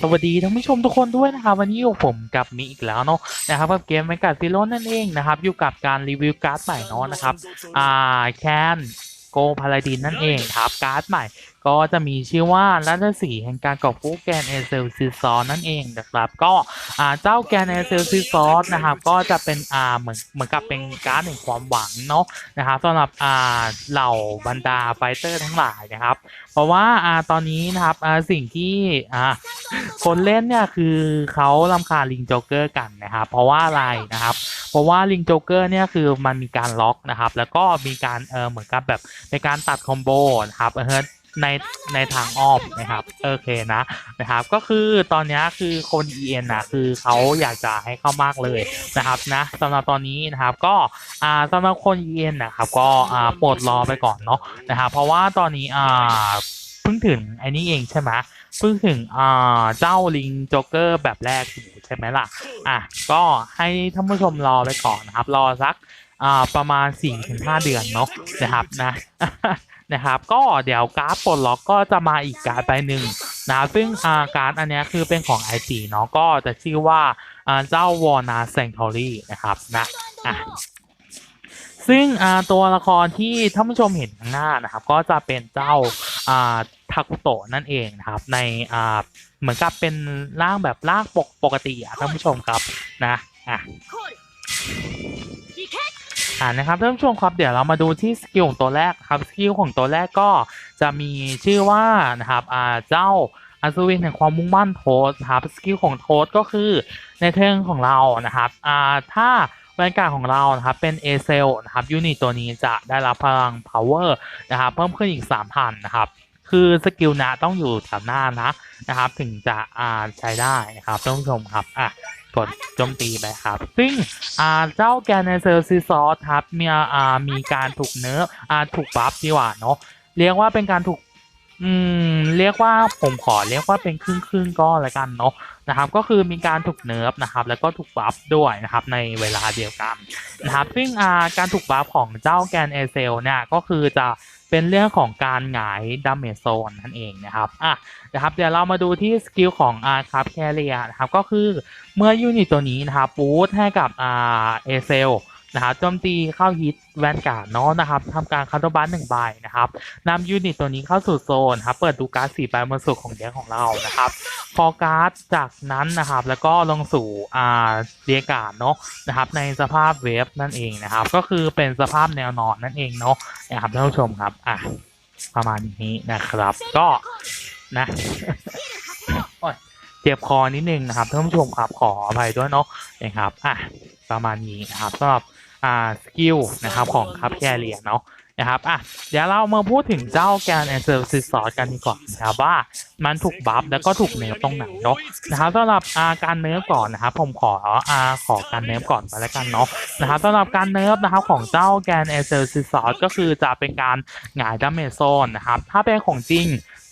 สวัสดีท่านผู้ชมทุกคนด้วยนะครับวันนี้อยู่ผมกับมีอีกแล้วเนาะนะครับกับเกมแมกกาซิโลนั่นเองนะครับอยู่กับการรีวิวการ์ดใหม่เนาะนะครับอ่าแคนโกพาลาดินนั่นเองครับการ์ดใหม่ ก็จะมีชื่อว่าลัตสีแห่งการกอบกู้แกนเอเซลซิซอนนั่นเองนะครับ ก็ อ่าเจ้าแกนเอเซลซิซอสนะครับก็จะเป็นอ่าเหมือนเหมือนกับเป็นการ์ดแห่งความหวังเนาะนะครับสำหรับอ่าเหล่าบรรดาไฟเตอร์ทั้งหลายนะครับ เพราะว่าอ่าตอนนี้นะครับอ่าสิ่งที่อ่าคนเล่นเนี่ยคือเขาลำคาญลิงโจ๊กเกอร์กันนะครับเพราะว่าอะไรนะครับ เพราะว่าลิงโจ๊กเกอร์เนี่ยคือมันมีการล็อกนะครับ แล้วก็มีการเออเหมือนกับแบบในการตัดคอมโบนะครับเออ ในในทางอ้อมนะครับโอเคนะนะครับ ก็คือตอนนี้คือคน EN นะคือเขาอยากจะให้เข้ามากเลยนะครับนะสำหรับตอนนี้นะครับก็อ่าสำหรับคน EN นะครับ ก็อ่าโปรดรอไปก่อนเนาะนะครับเพราะว่าตอนนี้อ่าเพิ่งถึงไอ้นี้เองใช่ไหมเพิ่งถึงอ่าเจ้าลิงโจ๊กเกอร์แบบแรกอยู่ใช่ไหมล่ะอะก็ให้ท่านผู้ชมรอไปก่อนนะครับ รอสักอ่าประมาณ4-5เดือนเนาะนะครับนะ นะครับ ก็เดี๋ยวการ์ดปลดล็อกก็จะมาอีกการ์ดใบหนึ่งนะซึ่งอาการ์ดอันนี้คือเป็นของ i อเนาะก็จะชื่อว่าเจ้าวอนาเซงทอรี่นะครับนะอะซึ่งตัวละครที่ท่านผู้ชมเห็นข้างหน้านะครับ ก็จะเป็นเจ้าทาคุโตะนั่นเองนะครับในเหมือนกับเป็นร่างแบบร่างปกปกติอะท่านผู้ชมครับนะอะ อ่านะครับท่านผู้ชมครับเดี๋ยวเรามาดูที่สกิลของตัวแรกครับสกิลของตัวแรกก็จะมีชื่อว่านะครับอ่าเจ้าอัศวินแห่งความมุ่งมั่นโทสครับสกิลของโทสก็คือในเทิงของเรานะครับอ่าถ้าบรรยากาศของเรานะครับเป็นเอเซลนะครับยูนิตตัวนี้จะได้รับพลัง power นะครับเพิ่มขึ้นอีก 3,000นะครับคือสกิลนะต้องอยู่แถวหน้านะนะครับ ถึงจะอ่าใช้ได้นะครับท่านผู้ชมครับอะ กดโจมตีไปครับ ซึ่งเจ้าแกนเซอร์ซิซอสครับมีอ่ามีการถูกเนื้ออถูกบัฟดีกว่าเนาะเรียกว่าเป็นการถูกอืมเรียกว่าผมขอเรียกว่าเป็นครึ่งครึ่งก็แล้วกันเนาะนะครับ ก็คือมีการถูกเนิร์ฟนะครับ แล้วก็ถูกบัฟด้วยนะครับในเวลาเดียวกันนะครับซึ่งการถูกบัฟของเจ้าแกนเอเซลเนี่ยก็คือจะ เป็นเรื่องของการหงายดาเมจโซนนั่นเองนะครับอะนะครับเดี๋ยวเรามาดูที่สกิลของอาร์ครับแคเรียนะครับก็คือเมื่อยูนิตตัวนี้นะครับบูทให้กับอาเอเซล นะครับโจมตีเข้าฮิตแวนการ์ดเนาะนะครับทำการคาร์ดบัสหนึ่งใบนะครับนำยูนิตตัวนี้เข้าสู่โซนครับเปิดดูการ์ดสี่ใบบนสุดของเด็กของเรานะครับพอการ์ดจากนั้นนะครับแล้วก็ลงสู่อ่าเรียการ์ดเนาะนะครับในสภาพเวฟนั่นเองนะครับ ก็คือเป็นสภาพแนวนอนนั่นเองเนาะนะครับท่านผู้ชมครับอะประมาณนี้นะครับ ก็นะโอ้ยเจ็บคอนิดนึงนะครับท่านผู้ชมครับขออภัยด้วยเนาะนะครับอะประมาณนี้นะครับสำหรับอ่าสกิลนะครับของคับแคเรียเนาะนะครับอะเดี๋ยวเรามาพูดถึงเจ้าแกนแอนเซอร์ซิสซอสกันดีกว่านะครับว่ามันถูกบัฟแล้วก็ถูกเนฟตรงไหนเนาะนะครับสำหรับอาการเนฟก่อนนะครับผมขออ่าขอการเนฟก่อนไปแล้วกันเนาะนะครับสำหรับการเนฟนะครับของเจ้าแกนแอนเซอร์ซิสซอสก็คือจะเป็นการหงายดาเมโซนนะครับถ้าเป็นของจริง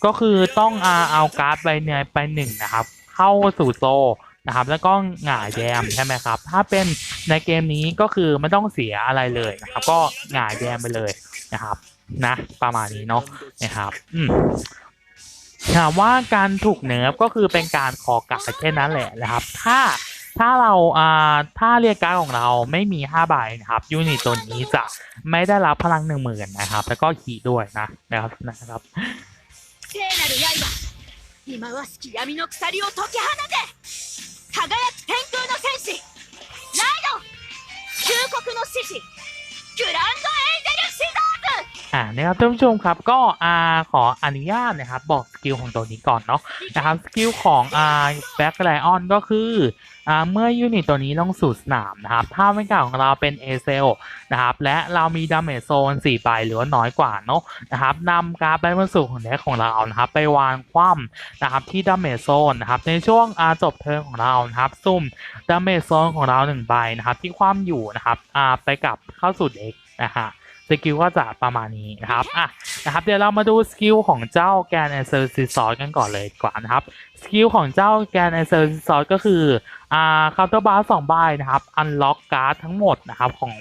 ก็คือต้องอาเอาการ์ดใบเนยไปหนึ่งนะครับ เข้าสู่โซ นะครับ แล้วก็หง่ายแยมใช่ไหมครับ ถ้าเป็นในเกมนี้ก็คือไม่ต้องเสียอะไรเลยนะครับ ก็หง่ายแยมไปเลยนะครับ นะ ประมาณนี้เนาะนะครับอืมถามว่าการถูกเนิร์ฟก็คือเป็นการขอการดแค่นั้นแหละนะครับ ถ้าถ้าเราอ่าถ้าเรียกการดของเราไม่มี5ใบนะครับยูนิตตัวนี้จะไม่ได้รับพลังหนึ่งหมื่นนะครับ แล้วก็ขีดด้วยนะนะครับนะครับ 聖なる刃忌まわしき闇の鎖を解き放て 輝く天空の戦士。ライド旧国の獅子。グランドエンジェルシーズ อ่านะครับท่านผู้ชมครับก็อ่าขออนุญาตนะครับบอกสกิลของตัวนี้ก่อนเนาะนะครับสกิลของอ่าแบ็คไลออนก็คืออ่าเมื่อยูนิตตัวนี้ลงสู่สนามนะครับถ้าไม่กาของเราเป็นเอเซลนะครับและเรามีดาเมจโซน4ใบหรือว่าน้อยกว่าเนาะนะครับนำการ์ดใบบรรสุของเด็กของเรานะครับไปวางคว่ำนะครับที่ดาเมจโซนนะครับในช่วงอาจบเทิร์นของเรานะครับซุ่มดาเมจโซนของเราหนึ่งใบนะครับที่คว่ำอยู่นะครับอ่าไปกลับเข้าสู่เด็กนะฮะ สกิลก็จะประมาณนี้นะครับอะนะครับ เดี๋ยวเรามาดูสกิลของเจ้าแกนแอนเซอร์ซิซอสกันก่อนเลยกว่านะครับ สกิลของเจ้าแกนแอนเซอร์ซิซอสก็คืออ่าคาน์เตอร์บาร์สองใบนะครับ อันล็อกการ์ดทั้งหมดนะครับของ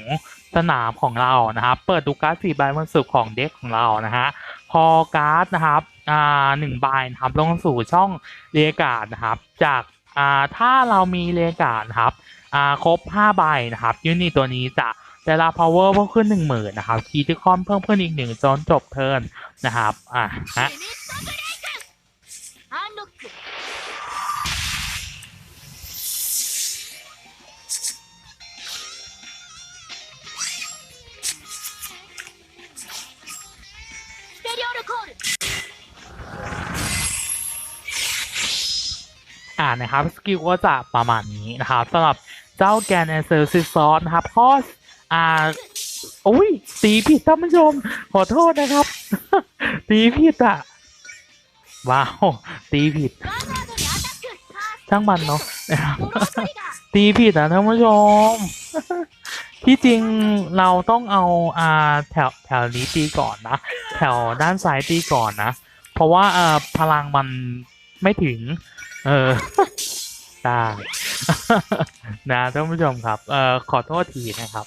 สนามของเรานะครับ เปิดดูการ์ดสี่ใบบนสุดของเด็กของเรานะฮะ พอการ์ดนะครับอ่าหนึ่งใบนะครับลงสู่ช่องเรียกการ์ดนะครับ จากอ่าถ้าเรามีเรียกการ์ดนะครับอ่าครบ5ใบนะครับยูนิตตัวนี้จะ ได้พาวเวอร์เพิ่มขึ้นหนึ่งหมื่นนะครับคีติคอมเพิ่มขึ้นอีกหนึ่งจนจบเทิร์นนะครับอะฮะอ่านะครับ สกิลก็จะประมาณนี้นะครับสำหรับเจ้าแกนแอเซอร์ซิซอนนะครับ ข้อ อ่าอุ้ยตีผิดท่านผู้ชม ขอโทษนะครับ ตีผิดอะ ว้าว ตีผิด ช่างมันเนาะตีผิดอะท่านผู้ชม ที่จริงเราต้องเอาอ่าแถวแถวนี้ตีก่อนนะ แถวด้านซ้ายตีก่อนนะ เพราะว่าอ่าพลังมันไม่ถึง เออ ได้นะท่านผู้ชมครับ เอ่อขอโทษทีนะครับ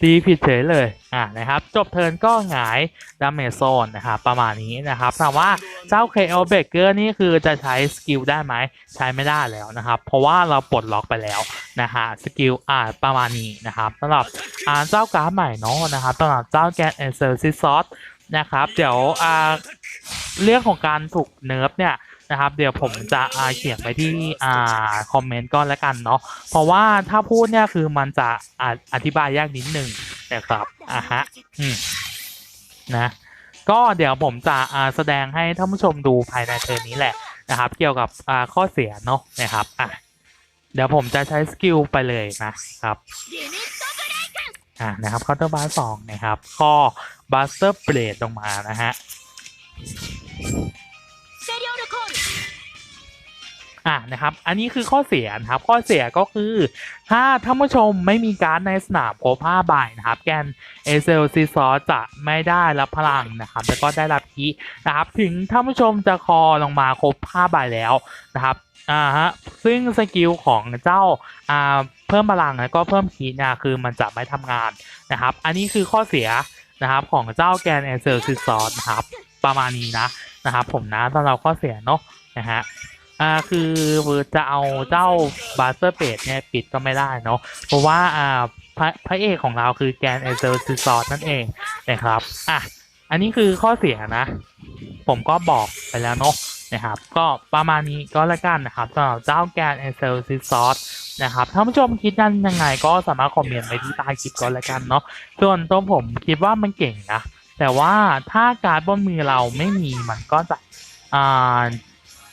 ตีผิดเฉยเลย อ่านะครับ จบเทิร์นก็หงายดาเมจโซนนะครับประมาณนี้นะครับถามว่าเจ้า KO b r e a k e r นี่คือจะใช้สกิลได้ไหมใช้ไม่ได้แล้วนะครับ เพราะว่าเราปลดล็อกไปแล้วนะฮะสกิลอ่าประมาณนี้นะครับสำหรับอ่าเจ้าการ์ดใหม่เนาะนะครับสำหรับเจ้าแกนเอเซอร์ซิซอสนะครับ เดี๋ยวอ่าเรื่องของการถูกเนิร์ฟเนี่ย นะครับ เดี๋ยวผมจะเขียนไปที่อ่าคอมเมนต์ก็แล้วกันเนาะเพราะว่าถ้าพูดเนี่ยคือมันจะอธิบายยากนิดนึงนะครับอะฮะนะก็เดี๋ยวผมจะแสดงให้ท่านผู้ชมดูภายในเทอมนี้แหละนะครับ เกี่ยวกับข้อเสียเนาะนะครับอะเดี๋ยวผมจะใช้สกิลไปเลยนะครับอ่านะครับเคาเตอร์บาร์สองนะครับข้อบัสเตอร์เบรดลงมานะฮะ อะนะครับ อันนี้คือข้อเสียนะครับ ข้อเสียก็คือ ถ้าท่านผู้ชมไม่มีการ์ดในสนามครบ5ใบนะครับ แกนเอเซลซีซอจะไม่ได้รับพลังนะครับ แล้วก็ได้รับคีนะครับ ถึงท่านผู้ชมจะคอลงมาครบ5ใบแล้วนะครับอ่าฮะซึ่งสกิลของเจ้าอ่าเพิ่มพลังแล้วก็เพิ่มคีนี่ยคือมันจะไม่ทำงานนะครับ อันนี้คือข้อเสียนะครับของเจ้าแกนเอเซลซีซอนะครับ ประมาณนี้นะนะครับ ผมนะสำหรับข้อเสียเนาะนะฮะ อ่าคือจะเอาเจ้าบาสเตอร์เปดเนี่ยปิดก็ไม่ได้เนาะเพราะว่าอ่าพระพระเอกของเราคือแกนเอเซอร์ซิซอสนั่นเองนะครับอะอันนี้คือข้อเสียนะ ผมก็บอกไปแล้วเนาะนะครับ ก็ประมาณนี้ก็แล้วกันนะครับสำหรับเจ้าแกนเอเซอร์ซิซอสนะครับถ้านผู้ชมคิดนั้นยังไงก็สามารถคอมเมนต์ไว้ที่ใต้คลิปก็แล้วกันเนาะส่วนตัวผมคิดว่ามันเก่งนะแต่ว่าถ้าการบนมือเราไม่มีมันก็จะอ่า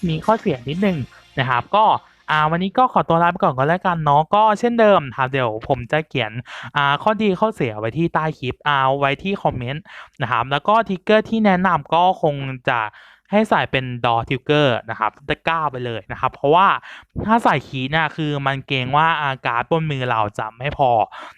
มีข้อเสียนิดนึงนะครับ ก็อ่าวันนี้ก็ขอตัวลาไปก่อนก็แล้วกันเนาะก็เช่นเดิมครับเดี๋ยวผมจะเขียนอ่าข้อดีข้อเสียไว้ที่ใต้คลิปเอาไว้ที่คอมเมนต์นะครับแล้วก็ทิกเกอร์ที่แนะนำก็คงจะ ให้ใส่เป็นดอทิกเกอร์นะครับตะก้าไปเลยนะครับ เพราะว่าถ้าใส่คีเนี่ยคือมันเกรงว่าอาการบนมือเราจะไม่พอ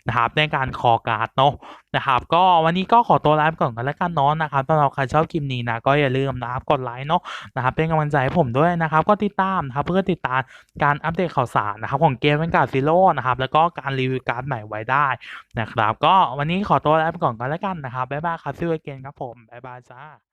นะครับในการคอการ์ดเนาะนะครับ ก็วันนี้ก็ขอตัวลาไปก่อนกันแล้วกันเนาะนะครับถ้าเราใครชอบคลิปนี้นะก็อย่าลืมนะครับกดไลค์เนาะนะครับ เป็นกำลังใจให้ผมด้วยนะครับ ก็ติดตามนะครับเพื่อติดตามการอัปเดตข่าวสารนะครับของเกมเป็นการซีโร่นะครับแล้วก็การรีวิวการ์ดใหม่ไว้ได้นะครับ ก็วันนี้ขอตัวลาไปก่อนกันแล้วกันนะครับบ๊ายบายครับซิวเกนครับผมบ๊ายบายจ้า